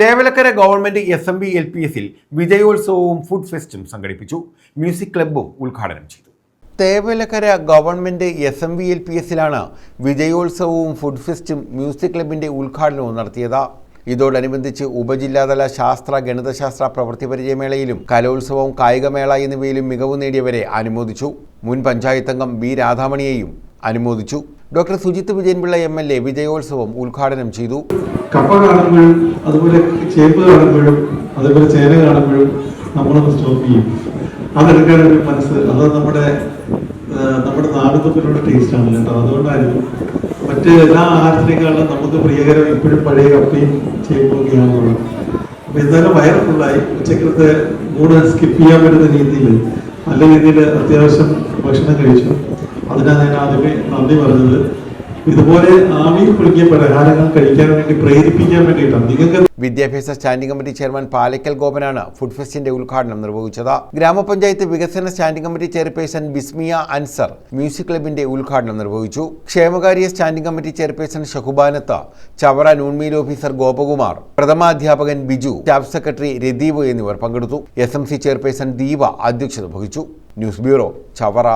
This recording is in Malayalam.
Thevalakkara government S M B L P എസിൽ വിജയോത്സവവും ഫുഡ് ഫെസ്റ്റും സംഘടിപ്പിച്ചു. മ്യൂസിക് ക്ലബ്ബും ഉദ്ഘാടനം ചെയ്തു. Thevalakkara government S M B L P എസിലാണ് വിജയോത്സവവും ഫുഡ് ഫെസ്റ്റും മ്യൂസിക് ക്ലബിന്റെ ഉദ്ഘാടനവും നടത്തിയത്. ഇതോടനുബന്ധിച്ച് ഉപജില്ലാതല ശാസ്ത്ര ഗണിതശാസ്ത്ര പ്രവൃത്തി പരിചയമേളയിലും കലോത്സവവും കായികമേള എന്നിവയിലും മികവ് നേടിയവരെ അനുമോദിച്ചു. മുൻ പഞ്ചായത്തംഗം ബി രാധാമണിയെയും അനുമോദിച്ചു. Doctor Sujith Vijayanpillai M L A വിജയോത്സവം ഉദ്ഘാടനം ചെയ്തു. കപ്പ കാണുമ്പോഴും അതുപോലെ ചേമ്പ് കാണുമ്പോഴും അതുപോലെ ചേന കാണുമ്പോഴും നമ്മളൊന്ന് സ്റ്റോപ്പ് ചെയ്യും. അതെടുക്കാൻ ഒരു മനസ്സ് അത് നമ്മുടെ നമ്മുടെ നാടുതമ്മിലുള്ള ടേസ്റ്റ് ആണ് കേട്ടോ. അതുകൊണ്ടായിരുന്നു മറ്റ് എല്ലാ ആഹാരത്തിനേക്കാളും നമുക്ക് പ്രിയകരം ഇപ്പോഴും പഴയ കപ്പയും ചേമ്പും ആണെന്നുള്ളത്. അപ്പൊ എന്തായാലും വയറ് ഫുള്ളായി മൂന്ന് സ്കിപ്പ് ചെയ്യാൻ പറ്റുന്ന രീതിയിൽ നല്ല രീതിയിൽ അത്യാവശ്യം ഭക്ഷണം കഴിച്ചു. അതിനാണ് ഞാൻ ആദ്യമേ നന്ദി പറഞ്ഞത്. ഇതുപോലെ ആവിയിൽ കുളിക്കിയ പലഹാരങ്ങൾ കഴിക്കാൻ വേണ്ടി പ്രേരിപ്പിക്കാൻ വേണ്ടിയിട്ടാണ്. നിങ്ങൾക്ക് വിദ്യാഭ്യാസ സ്റ്റാൻഡിംഗ് കമ്മിറ്റി ചെയർമാൻ പാലക്കൽ ഗോപനാണ് ഫുഡ് ഫെസ്റ്റിന്റെ ഉദ്ഘാടനം നിർവഹിച്ചത്. ഗ്രാമപഞ്ചായത്ത് വികസന standing committee chairperson Bismiya Ansar music ക്ലബിന്റെ ഉദ്ഘാടനം നിർവഹിച്ചു. ക്ഷേമകാര്യ standing committee chairperson Shahubanath Chavara noon meal officer Gopakumar പ്രഥമാധ്യാപകൻ Biju staff secretary Radeep എന്നിവർ പങ്കെടുത്തു. S M C chairperson Deepa അധ്യക്ഷത വഹിച്ചു. News bureau Chavara.